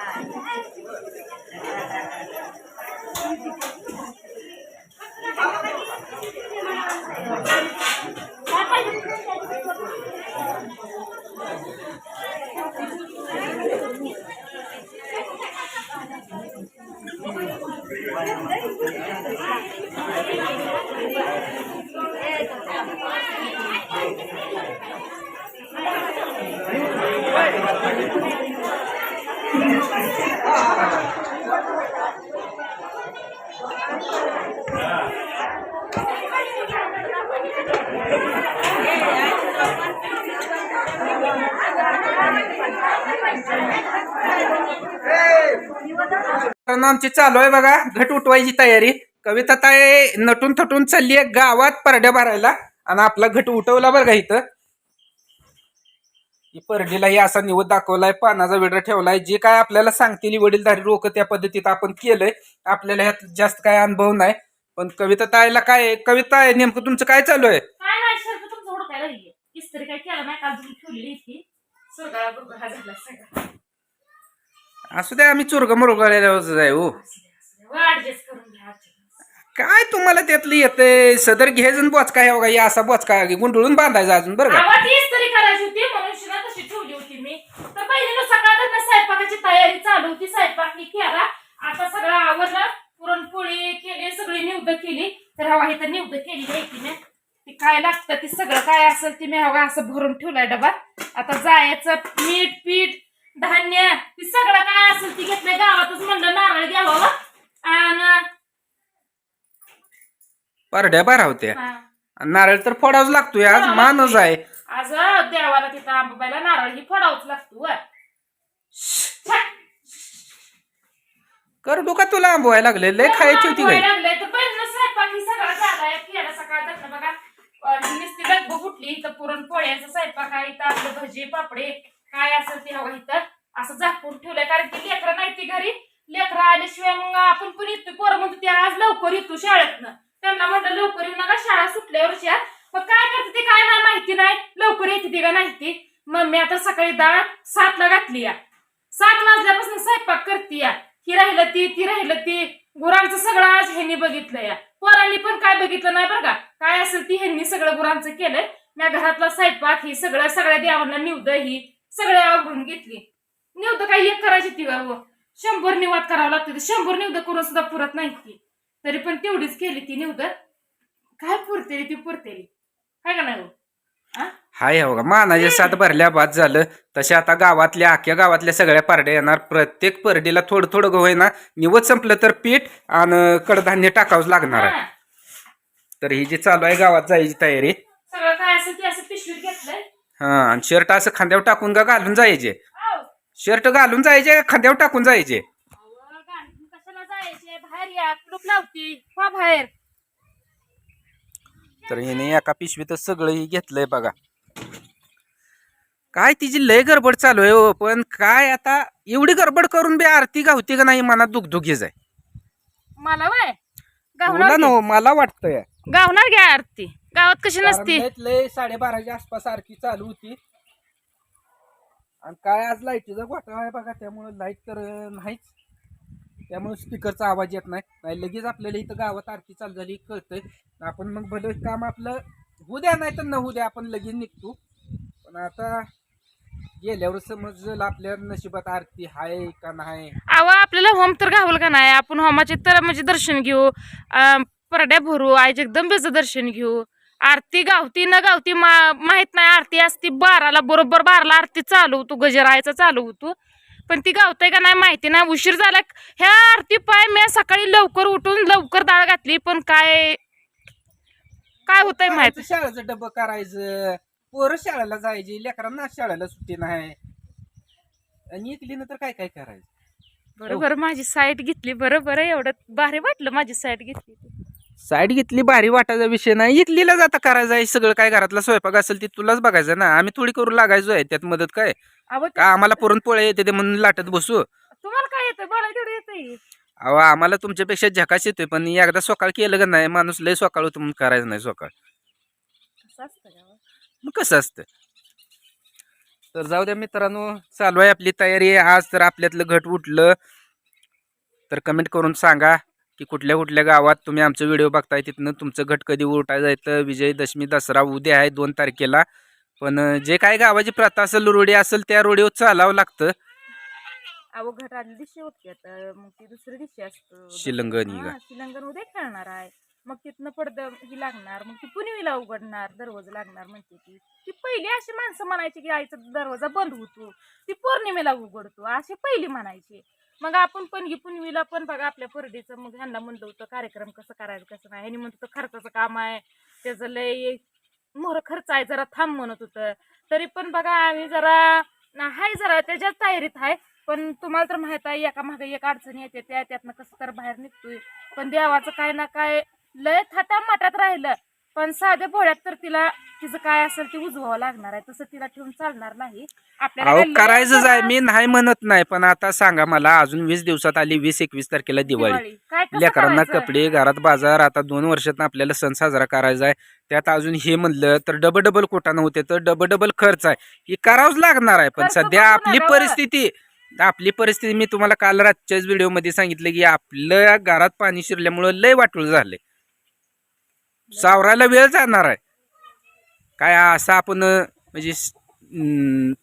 कारण आमची चालू आहे बघा घट उठवायची तयारी. कविता ताई नटून थटून चालली आहे गावात परड्या भरायला आणि आपला घट उठवला बरं का इथं परडीलाही असा निवड दाखवलाय पानाचा विडा ठेवलाय. जे काय आपल्याला सांगतील वडीलधारी रोख त्या पद्धतीत आपण केलंय. आपल्याला ह्यात जास्त काय अनुभव नाही. पण कविता ताईला काय कविता आहे नेमकं तुमचं काय चालू आहे? काय नाही तुमचं लागली इस्त्री काय केलं नाही झाला सगळा. असू द्या आम्ही चुरग मुरगळ्याला आहे हो. ऍडजस्ट करून घ्या आजच्या दिवस. काय तुम्हाला त्यातलं येतंय? सदर घ्यायचं बोचका हे बघा हे असा बोचका गुंडळून बांधायचा अजून बरं का? आवाज ती इस्त्री करायची होती म्हणून शिना तशी ठेवली होती मी. तर पहिली सकाळ स्वयंपाकाची तयारी चालू होती स्वयंपाक ही केला. आता सगळं आवरलं पुरणपोळी केली सगळी निवड केली. तर हवा इथं निवड केली आहे की नाही? ती काय लागतं ती सगळं काय असेल ती मी हवा असं भरून ठेवलंय डबात आता जायचं मीठ पीठ धान्य ती सगळं काय असेल ती घेतलंय गावातच म्हणलं नारळ घ्यावं. आणि परड्या बारा होत्या. हा. नारळ तर फोडावच लागतोय आज मानच आहे. आज देवाला तिथं आंबाबाईला नारळ ही फोडावंच लागतो वर. कर डोका तुला आंबवायला लागले लय खायची होती काय लागलंय. तर पहिलं स्वयंपाक ही सगळं झालाय केला सकाळ धरणं बघा अं, नुसती डब्ब फुटली इथं पुरण पोळ्याचा स्वयंपाक आहे इथं आपलं भजी पापडे काय असेल ते हवं इथं. असं झाकून ठेवलंय कारण की लेकरं नाही ती घरी. लेकरं आल्याशिवाय मग आपण पण येतो पोरं म्हणतो ते आज लवकर येतो शाळेतनं. त्यांना म्हटलं लवकर येऊ नका शाळा सुटल्यावर या मग काय करते ते काय नाही माहिती नाही. लवकर येते ते का नाही ती. मम्मी आता सकाळी डाळ सातला घातली या. सात वाजल्यापासून स्वयंपाक करते या. ही राहिलं ती ती राहिलं ती. गुरांचं सगळं आज ह्यांनी बघितलं या. पोरांनी पण काय बघितलं नाही बरं का? काय असेल ती ह्यांनी सगळं गुरांचं केलंय. म्या घरातला स्वयंपाक ही सगळं सगळ्या देवांना निवद ही सगळ्या आवडून घेतली. निवद काय एक करायची ती शंभर निवाद करावं लागते शंभर निवद करून सुद्धा पुरत नाही ती. तरी पण तेवढीच केली ती निवद. काय पुरतेली ती पुरतेली काय का नाही हो? हाय हो का मानाच्या सात भरल्या बाद झालं. तसे आता गावातल्या अख्ख्या गावातल्या सगळ्या परड्या येणार. प्रत्येक परडीला थोडं थोडं गहू आहे ना निवत संपलं तर पीठ आणि कडधान्य टाकावंच लागणार आहे. तर ही जी चालू आहे गावात जायची तयारी सगळं काय असेल ते असं पिशवीत घेतलंय? हा आणि शर्ट असं खांद्यावर टाकून का घालून जायचे. आव. शर्ट घालून जायचे का खांद्यावर टाकून जायचे? अहो, गाडीतून कशाला जायचे? बाहेर या कुलूप लावती. वा बाहेर. तर हिने एका पिशवीतच सगळं ही घेतलंय बघा. काय तिची लय गडबड चालू आहे हो पण काय आता एवढी गडबड करून बी आरती गावती का नाही मनात दुखदुखीच आहे. मला वय? गावणार न मला वाटतंय. गावणार घ्या आरती. गावात कशी नसती? कारण लय साडेबाराच्या आसपास आरती चालू होती. आणि काय आज लाईटीचा घोटाळा आहे बघा त्यामुळे लाइट तर अं, नाहीच. त्यामुळे स्पीकरचा आवाज येत नाही. नाही लगेच आपल्याला इथं गावात आरती चालू झाली कळतंय. आपण मग भले काम आपलं होऊ द्या नाही तर न होऊ द्या आपण लगेच निघतो. पण आता गेल्यावर समजलं आपल्या नशिबात आरती आहे का नाही. अव आपल्याला होम तर गावल का नाही? आपण होमाचे तर म्हणजे दर्शन घेऊ. अं, परड्या भरू आई जगदंबेचं दर्शन घेऊ. आरती गावती न गावती मा माहीत नाही आरती असती बाराला बरोबर बाराला आरती चालू होतो गजरायचा चालू होतो. पण ती गावतंय का नाही माहिती नाही उशीर झाला. ह्या आरती पाय मी सकाळी लवकर उठून लवकर डाळ घातली पण काय काय होतंय माहीत? शाळेचं डब्बं करायचं. पोरं शाळेला जायची लेकरांना शाळेला सुट्टी नाही. आणि एकलीनं तर काय काय करायचं? बरोबर माझी साईट घेतली बरोबर एवढं भारी वाटलं माझी साईट घेतली. ती. साईड घेतली भारी वाटायचा विषय नाही. इकलीला जाता करायचं आहे. सगळं काय घरातला स्वयंपाक असेल ते तुलाच बघायचं ना. आम्ही थोडी करू लागायचो आहे. त्यात मदत काय? अहो, का आम्हाला पुरणपोळे येते ते म्हणून लाटत बसू? तुम्हाला काय येतं तेवढं येतंय. अहो आम्हाला तुमच्यापेक्षा झकास येतोय पण एकदा सकाळ केलं का नाही माणूस लय सकाळ होतं म्हणून करायचं नाही सकाळ. कसं असतं का? मग कसं असतं? तर जाऊ द्या मित्रांनो चालू आहे आपली तयारी. आज तर आपल्यातलं घट उठलं. तर कमेंट करून सांगा. की कुठल्या कुठल्या गावात तुम्ही आमचं व्हिडिओ बघताय तिथनं तुमचं घट कधी आहे? तर विजयदशमी दसरा उद्या आहे दोन तारखेला. पण जे काय गावाची प्रथा असेल रोडी असेल त्या रोडीवर चालावं लागतं. अहो घट आदल्या दिवशी होते तर मग ती दुसऱ्या दिवशी असतं. शिलंगण ही हा, शिलंगण उद्या खेळणार आहे. मग तिथनं पडदा ही लागणार. मग ती पुनवीला उघडणार दरवाजा लागणार म्हणते ती. ती पहिली अशी माणसं म्हणायची की आईचा दरवाजा बंद होतो. ती पौर्णिमेला उघडतो. अशी पहिली म्हणायची. मग आपण पण ही पुनवीला पण बघा आपल्या परडीचं मग ह्यांना म्हणलं होतं कार्यक्रम कसं करायचं कसं नाही. ह्यांनी म्हणत होतं खर्चाचं काम आहे त्याचं लय मोर खर्च आहे जरा थांब म्हणत होतं. तरी पण बघा आम्ही जरा हाय जरा त्याच्याच तयारीत आहे. पण तुम्हाला तर माहीत आहे एका मागे एक अडचणी येते त्या त्यातनं कसं तर बाहेर निघतोय. पण देवाचं काय ना काय लय थाटा माटात राहिलं. पण साध्या भोळ्यात तर तिला तिचं काय असेल ते उजवावं लागणार आहे. तसं तिला ठेवून चालणार नाही. अहो करायचंच आहे मी नाही म्हणत नाही पण आता सांगा मला अजून वीस दिवसात आली वीस एकवीस तारखेला दिवाळी. दिवाळी. काय कसं लेकरांना करायचं? कपडे घरात बाजार आता दोन वर्षात आपल्याला सण साजरा करायचा आहे. त्यात अजून हे म्हणलं तर डबल डबल कोटानं होते तर डबल डबल खर्च आहे. हे करावंच लागणार आहे पण खर्च सध्या आपली. परिस्थिती आपली परिस्थिती मी तुम्हाला काल रातच्याच व्हिडिओमध्ये सांगितलं की आपल्या घरात पाणी शिरल्यामुळं लय वाटूळ झालंय. सावरायला वेळ जाणार आहे. काय असं आपण म्हणजे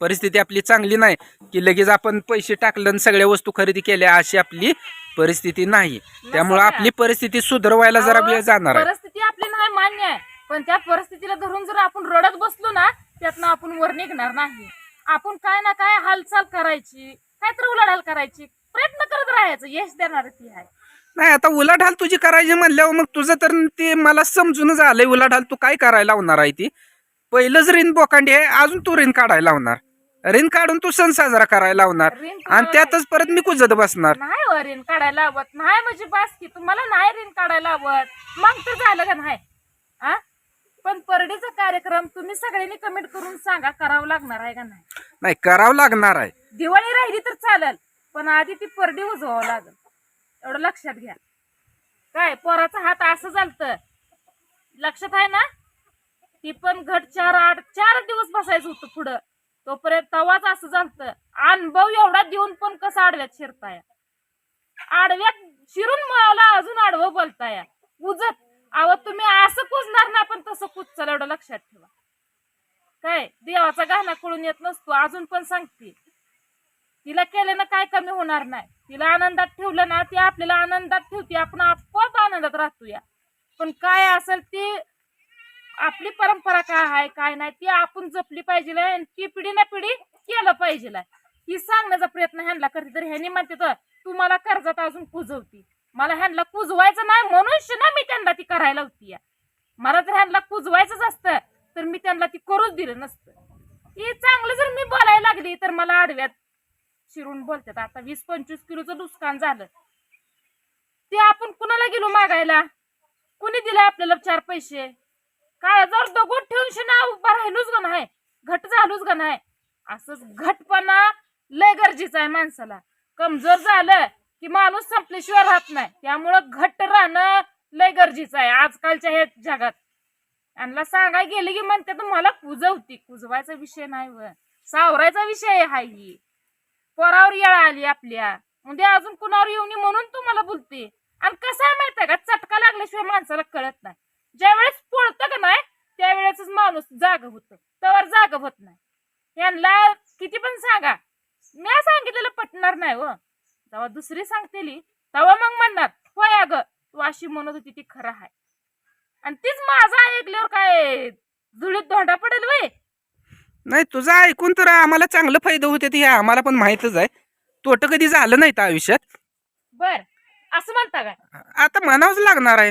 परिस्थिती आपली चांगली नाही की लगेच आपण पैसे टाकलं आणि सगळ्या वस्तू खरेदी केल्या अशी आपली परिस्थिती नाही. त्यामुळे आपली परिस्थिती सुधारवायला जरा वेळ जाणार आहे. परिस्थिती आपली नाही मान्य आहे. पण त्या परिस्थितीला धरून जर आपण रडत बसलो ना त्यातनं आपण वर निघणार नाही. आपण काय ना काय हालचाल करायची काय तर उलाढाल करायची प्रयत्न करत राहायचं यश देणार ती आहे. नाही आता उलाढाल तुझी करायची म्हणल्यावर मग तुझं तर ते मला समजूनच आलंय उलाढाल तू काय करायला लावणार आहे ती? पहिलंच ऋण बोकांडी आहे अजून तू ऋण काढायला लावणार. ऋण काढून तू सण साजरा करायला लावणार. ऋण आणि त्यातच परत मी कुजत बसणार. नाही हो ऋण काढायला हवत नाही म्हणजे बास की तुम्हाला नाही ऋण काढायला हवत मग तर झालं का नाही? आ? पण परडीचा कार्यक्रम तुम्ही सगळ्यांनी कमेंट करून सांगा करावं लागणार आहे का नाही? नाही करावं लागणार आहे. दिवाळी राहिली तर चालेल पण आधी ती परडी उजवावं लागल. एवढं लक्षात घ्या. काय पोराचा हात असं झालत. लक्षात आहे ना? ती पण घट चार आठ चार दिवस बसायचं होतं पुढं. तोपर्यंत तवाच असं झालत. अनुभव एवढा देऊन पण कसं आडव्यात शिरताय? आडव्यात शिरून मला अजून आडवं बोलताय. उजत. अहो तुम्ही असं कुजणार ना पण तसं कुजचाल एवढं लक्षात ठेवा. काय देवाचा गाणा कळून येत नसतो. अजून पण सांगते. तिला केल्यानं काय कमी होणार नाही. तिला आनंदात ठेवलं ना ती आपल्याला आनंदात ठेवते. आपण आपोआप आनंदात राहतो या पण काय असेल ती आपली परंपरा काय आहे काय नाही ती आपण जपली पाहिजे आणि ती पिढी ना पिढी केलं पाहिजे ही सांगण्याचा प्रयत्न ह्यांना करते तर ह्यांनी म्हणते तर तू मला कर्जात अजून कुजवती. मला ह्यांना कुजवायचं नाही म्हणून ना मी त्यांना ती करायला होती या मला जर ह्यांना कुजवायचंच असतं तर मी त्यांना ती करूच दिलं नसतं. ही चांगलं जर मी बोलायला लागली तर मला आडव्यात शिरून बोलतात. आता वीस पंचवीस किलोचं नुकसान झालं. ते आपण कुणाला गेलो मागायला? कुणी दिलं आपल्याला चार पैसे? काय जर दगड ठेवून शिना उभा राहिलोच का नाही? घट झालोच का नाही? असंच घटपणा लय गरजेचं आहे माणसाला. कमजोर झालं की माणूस संपल्याशिवाय राहत नाही. त्यामुळं घट्ट राहणं लय गरजेचं आहे आजकालच्या ह्या जगात. यांना सांगाय गेले की म्हणते तर मला कुजवती. कुजवायचा विषय नाही व. सावरायचा विषय आहे ही. पोरावर येळ आली आपल्या. उद्या अजून कुणावर येऊन ये म्हणून तुम्हाला बोलते. आणि कसं आहे माहितीये का? चटका लागल्याशिवाय माणसाला कळत नाही. ज्यावेळेस पोळत पोळतं का नाही त्यावेळेस माणूस जाग होत. तर जाग होत नाही. यांना किती पण सांगा. मी सांगितलेलं पटणार नाही हो. व तेव्हा दुसरी सांगतेली तेव्हा मग म्हणणार होय अगं तू अशी म्हणत होती ती खरं आहे. आणि तीच माझं ऐकल्यावर काय? जुळीत धोंडा पडेल वय? नाही तुझं ऐकून तर आम्हाला चांगलं फायदा होते ते हे आम्हाला पण माहीतच आहे. तोट कधी झालं नाही आयुष्यात. बर असं म्हणता का? आता म्हणावंच लागणार आहे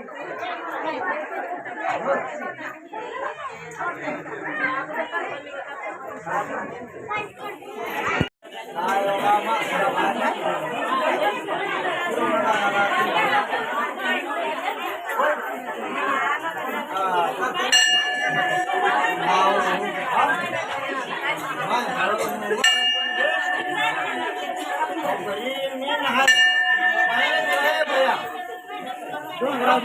Thank you.